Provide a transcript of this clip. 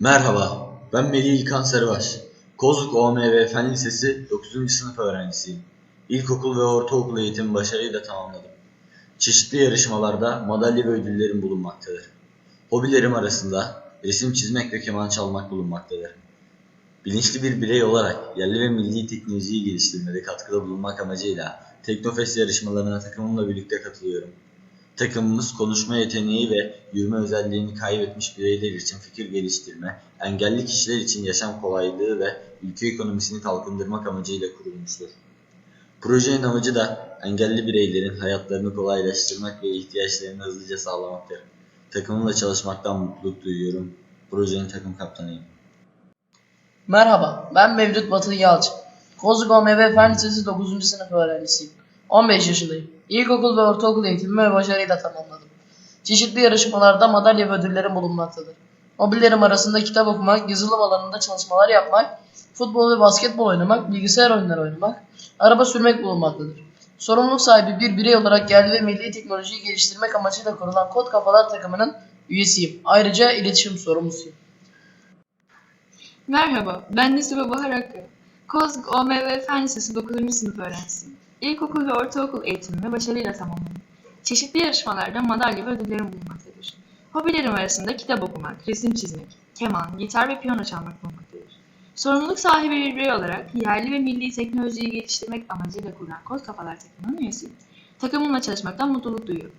Merhaba, ben Melih İlkan Sarıbaş. Kozluk OMV Fen Lisesi 9. sınıf öğrencisiyim. İlkokul ve ortaokul eğitimi başarıyla tamamladım. Çeşitli yarışmalarda madalya ve ödüllerim bulunmaktadır. Hobilerim arasında resim çizmek ve keman çalmak bulunmaktadır. Bilinçli bir birey olarak yerli ve milli teknolojiyi geliştirmede katkıda bulunmak amacıyla Teknofest yarışmalarına takımımla birlikte katılıyorum. Takımımız konuşma yeteneği ve yürüme özelliğini kaybetmiş bireyler için fikir geliştirme, engelli kişiler için yaşam kolaylığı ve ülke ekonomisini kalkındırmak amacıyla kurulmuştur. Projenin amacı da engelli bireylerin hayatlarını kolaylaştırmak ve ihtiyaçlarını hızlıca sağlamaktır. Takımımla çalışmaktan mutluluk duyuyorum. Projenin takım kaptanıyım. Merhaba, ben Mevlüt Batı Yalçın. Kozluk OMV Fen Lisesi 9. sınıf öğrencisiyim. 15 yaşındayım. İlkokul ve ortaokul eğitimimi başarıyla tamamladım. Çeşitli yarışmalarda madalya ve ödüllerim bulunmaktadır. Hobilerim arasında kitap okumak, yazılım alanında çalışmalar yapmak, futbol ve basketbol oynamak, bilgisayar oyunları oynamak, araba sürmek bulunmaktadır. Sorumluluk sahibi bir birey olarak yerli ve milli teknolojiyi geliştirmek amacıyla kurulan Kod Kafalar takımının üyesiyim. Ayrıca iletişim sorumlusuyum. Merhaba, ben Nesibe Bahar Hakkı. Kozluk OMV Fen Lisesi 9. sınıf öğrencisiyim. İlkokul ve ortaokul eğitimimi başarıyla tamamladım. Çeşitli yarışmalarda madalya ve ödüllerim bulunmaktadır. Hobilerim arasında kitap okumak, resim çizmek, keman, gitar ve piyano çalmak bulunmaktadır. Sorumluluk sahibi bir birey olarak yerli ve milli teknolojiyi geliştirmek amacıyla kurulan Koz Kafalar takımının üyesiyim. Takımımla çalışmaktan mutluluk duyuyorum.